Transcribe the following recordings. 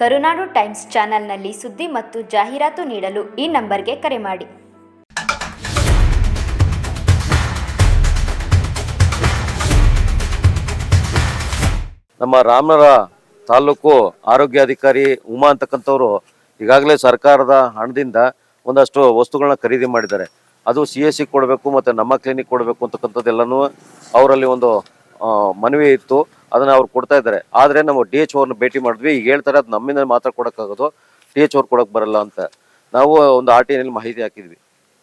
ಕರುನಾಡು times ಚಾನೆಲ್ನಲ್ಲಿ ಸುದ್ದಿ ಮತ್ತು ಜಾಹೀರಾತು ನೀಡಲು ಈ ನಂಬರ್ಗೆ ಕರೆ ಮಾಡಿ. ನಮ್ಮ ರಾಮನಗರ ತಾಲೂಕು ಆರೋಗ್ಯಾಧಿಕಾರಿ ಉಮಾ ಅಂತಕ್ಕಂಥವ್ರು ಈಗಾಗಲೇ ಸರ್ಕಾರದ ಹಣದಿಂದ ಒಂದಷ್ಟು ವಸ್ತುಗಳನ್ನ ಖರೀದಿ ಮಾಡಿದ್ದಾರೆ. ಅದು ಸಿ ಎಸ್ ಸಿ ಕೊಡಬೇಕು ಮತ್ತು ನಮ್ಮ ಕ್ಲಿನಿಕ್ ಕೊಡಬೇಕು ಅಂತಕ್ಕಂಥದ್ದೆಲ್ಲನೂ ಅವರಲ್ಲಿ ಒಂದು ಮನವಿ ಇತ್ತು, ಅದನ್ನ ಅವ್ರು ಕೊಡ್ತಾ ಇದ್ದಾರೆ. ಆದರೆ ನಾವು ಡಿ ಎಚ್ ಓರ್ನ ಭೇಟಿ ಮಾಡಿದ್ವಿ. ಈಗ ಹೇಳ್ತಾರೆ, ಅದು ನಮ್ಮಿಂದ ಮಾತ್ರ ಕೊಡೋಕ್ಕಾಗೋದು ಡಿ ಎಚ್ ಓರ್ ಕೊಡೋಕೆ ಬರಲ್ಲ ಅಂತ. ನಾವು ಒಂದು ಆರ್ ಟಿ ಎನಲ್ಲಿ ಮಾಹಿತಿ ಹಾಕಿದ್ವಿ.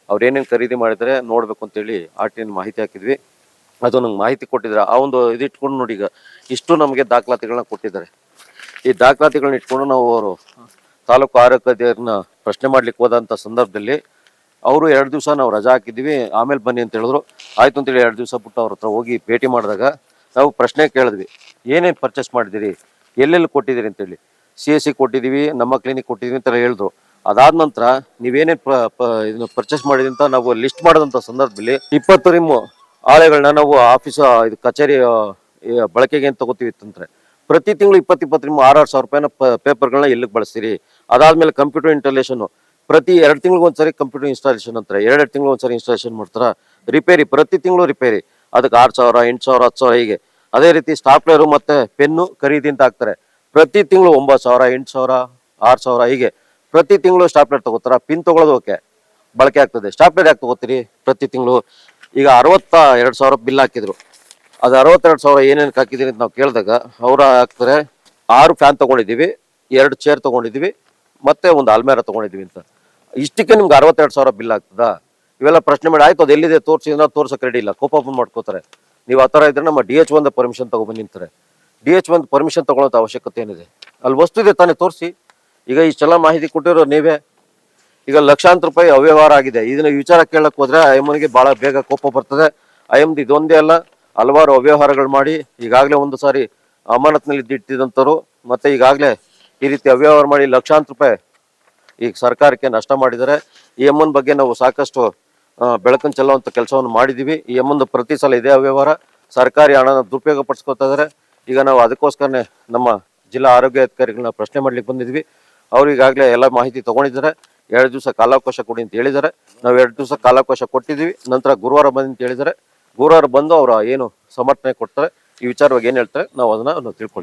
ಅವ್ರು ಏನೇನು ಖರೀದಿ ಮಾಡಿದರೆ ನೋಡಬೇಕು ಅಂತೇಳಿ ಆರ್ ಟಿ ಎನ್ ಮಾಹಿತಿ ಹಾಕಿದ್ವಿ. ಅದು ನಂಗೆ ಮಾಹಿತಿ ಕೊಟ್ಟಿದ್ದಾರೆ. ಆ ಒಂದು ಇದು ಇಟ್ಕೊಂಡು ನೋಡಿ ಈಗ, ಇಷ್ಟು ನಮಗೆ ದಾಖಲಾತಿಗಳನ್ನ ಕೊಟ್ಟಿದ್ದಾರೆ. ಈ ದಾಖಲಾತಿಗಳನ್ನ ಇಟ್ಕೊಂಡು ನಾವು ಅವರು ತಾಲೂಕು ಆರೋಗ್ಯ ಪ್ರಶ್ನೆ ಮಾಡ್ಲಿಕ್ಕೆ ಹೋದಂಥ ಸಂದರ್ಭದಲ್ಲಿ ಅವರು ಎರಡು ದಿವಸ ನಾವು ರಜಾ ಹಾಕಿದ್ವಿ ಆಮೇಲೆ ಬನ್ನಿ ಅಂತ ಹೇಳಿದ್ರು. ಆಯ್ತು ಅಂತೇಳಿ ಎರಡು ದಿವಸ ಬಿಟ್ಟು ಅವ್ರ ಹತ್ರ ಹೋಗಿ ಭೇಟಿ ಮಾಡಿದಾಗ ನಾವು ಪ್ರಶ್ನೆ ಕೇಳಿದ್ವಿ. ಏನೇನು ಪರ್ಚೇಸ್ ಮಾಡಿದ್ದೀರಿ? ಎಲ್ಲೆಲ್ಲಿ ಕೊಟ್ಟಿದ್ದೀರಿ ಅಂತೇಳಿ. ಸಿ ಎಸ್ ಸಿ ಕೊಟ್ಟಿದ್ದೀವಿ, ನಮ್ಮ ಕ್ಲಿನಿಕ್ ಕೊಟ್ಟಿದ್ದೀವಿ ಅಂತ ಹೇಳಿದ್ರು. ಅದಾದ ನಂತರ ನೀವೇನೇನು ಇದನ್ನು ಪರ್ಚೇಸ್ ಮಾಡಿದ್ರಿ ಅಂತ ನಾವು ಲಿಸ್ಟ್ ಮಾಡಿದಂಥ ಸಂದರ್ಭದಲ್ಲಿ ಇಪ್ಪತ್ತು ರಿಮ್ಮು ಆಳೆಗಳನ್ನ ನಾವು ಆಫೀಸ್ ಇದು ಕಚೇರಿ ಬಳಕೆಗೆ ಏನು ತಗೋತೀವಿ ಅಂತಂದ್ರೆ ಪ್ರತಿ ತಿಂಗಳು ಇಪ್ಪತ್ತು ಇಪ್ಪತ್ತು ರಿಮ್ ಆರು ಆರು ಸಾವಿರ ರೂಪಾಯಿನ ಪೇಪರ್ಗಳನ್ನ ಎಲ್ಲಿಗೆ ಬಳಸ್ತೀರಿ. ಅದಾದಮೇಲೆ ಕಂಪ್ಯೂಟರ್ ಇನ್ಸ್ಟಾಲೇಷನ್ ಪ್ರತಿ ಎರಡು ತಿಂಗಳಿಗೆ ಒಂದ್ಸರಿ ಕಂಪ್ಯೂಟರ್ ಇನ್ಸ್ಟಾಲೇಷನ್ ಅಂತಾರೆ. ಎರಡೆರಡು ತಿಂಗಳು ಒಂದ್ಸರಿ ಇನ್ಸ್ಟಾಲೇಷನ್ ಮಾಡ್ತಾರ? ರಿಪೇರಿ ಪ್ರತಿ ತಿಂಗಳು ರಿಪೇರಿ ಅದಕ್ಕೆ ಆರು ಸಾವಿರ, ಎಂಟು ಸಾವಿರ, ಹತ್ತು ಸಾವಿರ, ಹೀಗೆ. ಅದೇ ರೀತಿ ಸ್ಟಾಪ್ಲೇರು ಮತ್ತೆ ಪೆನ್ನು ಖರೀದಿ ಅಂತ ಹಾಕ್ತಾರೆ. ಪ್ರತಿ ತಿಂಗಳು ಒಂಬತ್ತು ಸಾವಿರ, ಎಂಟು ಸಾವಿರ, ಆರು ಸಾವಿರ, ಹೀಗೆ. ಪ್ರತಿ ತಿಂಗಳು ಸ್ಟಾಪ್ಲೇರ್ ತಗೋತಾರ? ಪಿನ್ ತಗೊಳ್ಳೋದು ಓಕೆ. ಬಳಕೆ ಆಗ್ತದೆ. ಸ್ಟಾಪ್ಲೇರ್ ಯಾಕೆ ತಗೋತೀರಿ ಪ್ರತಿ ತಿಂಗಳು? ಈಗ ಅರವತ್ತ ಎರಡು ಸಾವಿರ ಬಿಲ್ ಹಾಕಿದ್ರು. ಅದು ಅರವತ್ತೆರಡು ಸಾವಿರ ಏನೇನಕ್ಕೆ ಹಾಕಿದೀನಿ ಅಂತ ನಾವು ಕೇಳಿದಾಗ, ಅವ್ರು ಹಾಕ್ತಾರೆ, ಆರು ಫ್ಯಾನ್ ತಗೊಂಡಿದ್ದೀವಿ, ಎರಡು ಚೇರ್ ತಗೊಂಡಿದ್ದೀವಿ ಮತ್ತೆ ಒಂದು ಆಲ್ಮೇರ ತಗೊಂಡಿದ್ವಿ ಅಂತ. ಇಷ್ಟಕ್ಕೆ ನಿಮ್ಗೆ ಅರವತ್ತೆರಡು ಸಾವಿರ ಬಿಲ್ ಆಗ್ತದಾ? ಇವೆಲ್ಲ ಪ್ರಶ್ನೆ ಮಾಡಿ, ಆಯ್ತು, ಅದು ಎಲ್ಲಿದೆ ತೋರಿಸಿ ಅಂದ್ರೆ ತೋರ್ಸಕ್ಕೆ ರೆಡಿ ಇಲ್ಲ. ಕೋಪ ಓಪನ್ ಮಾಡ್ಕೋತಾರೆ. ನೀವು ಆ ಥರ ಇದ್ರೆ ನಮ್ಮ ಡಿ ಎಚ್ ಒಂದು ಪರ್ಮಿಷನ್ ತಗೊಂಡ್ಬಂದು ನಿಂತಾರೆ ಡಿ ಎಚ್ ಒಂದು ಪರ್ಮಿಷನ್ ತಗೊಳ್ಳೋಂಥ ಅವಶ್ಯಕತೆ ಏನಿದೆ? ಅಲ್ಲಿ ವಸ್ತು ಇದೆ ತಾನೇ, ತೋರಿಸಿ. ಈಗ ಇಷ್ಟೆಲ್ಲ ಮಾಹಿತಿ ಕೊಟ್ಟಿರೋ ನೀವೇ. ಈಗ ಲಕ್ಷಾಂತರ ರೂಪಾಯಿ ಅವ್ಯವಹಾರ ಆಗಿದೆ. ಇದನ್ನ ವಿಚಾರ ಕೇಳಕ್ ಹೋದ್ರೆ ಅಯ್ಯಮ್ಮನಿಗೆ ಬಹಳ ಬೇಗ ಕೋಪ ಬರ್ತದೆ. ಐಎಮ್ದು ಇದೊಂದೇ ಅಲ್ಲ, ಹಲವಾರು ಅವ್ಯವಹಾರಗಳು ಮಾಡಿ ಈಗಾಗಲೇ ಒಂದು ಸಾರಿ ಅಮಾನತ್ನಲ್ಲಿ ಇಟ್ಟಿದಂಥವ್ರು ಮತ್ತೆ ಈಗಾಗಲೇ ಈ ರೀತಿ ಅವ್ಯವಹಾರ ಮಾಡಿ ಲಕ್ಷಾಂತರ ರೂಪಾಯಿ ಈಗ ಸರ್ಕಾರಕ್ಕೆ ನಷ್ಟ ಮಾಡಿದ್ದಾರೆ. ಈ ಎಮ್ಮನ ಬಗ್ಗೆ ನಾವು ಸಾಕಷ್ಟು ಬೆಳಕನ್ನು ಚೆಲ್ಲುವಂಥ ಕೆಲಸವನ್ನು ಮಾಡಿದ್ದೀವಿ. ಈ ಎಮ್ಮಂದು ಪ್ರತಿ ಸಲ ಇದೇ ಅವ್ಯವಹಾರ. ಸರ್ಕಾರಿ ಹಣನ ದುರುಪಯೋಗ ಪಡಿಸ್ಕೊತಾ ಇದ್ದಾರೆ. ಈಗ ನಾವು ಅದಕ್ಕೋಸ್ಕರನೇ ನಮ್ಮ ಜಿಲ್ಲಾ ಆರೋಗ್ಯ ಅಧಿಕಾರಿಗಳನ್ನ ಪ್ರಶ್ನೆ ಮಾಡ್ಲಿಕ್ಕೆ ಬಂದಿದ್ವಿ. ಅವ್ರು ಈಗಾಗಲೇ ಎಲ್ಲ ಮಾಹಿತಿ ತಗೊಂಡಿದ್ದಾರೆ. ಎರಡು ದಿವಸ ಕಾಲಾವಕಾಶ ಕೊಡಿ ಅಂತ ಹೇಳಿದ್ದಾರೆ. ನಾವು ಎರಡು ದಿವಸ ಕಾಲಾವಕಾಶ ಕೊಟ್ಟಿದ್ದೀವಿ. ನಂತರ ಗುರುವಾರ ಬಂದು ಅಂತ ಹೇಳಿದ್ದಾರೆ. ಗುರುವಾರ ಬಂದು ಅವರು ಏನು ಸಮರ್ಥನೆ ಕೊಡ್ತಾರೆ. ಈ ವಿಚಾರವಾಗಿ ಏನು ಹೇಳ್ತಾರೆ, ನಾವು ಅದನ್ನು ತಿಳ್ಕೊಳ್ತೀವಿ.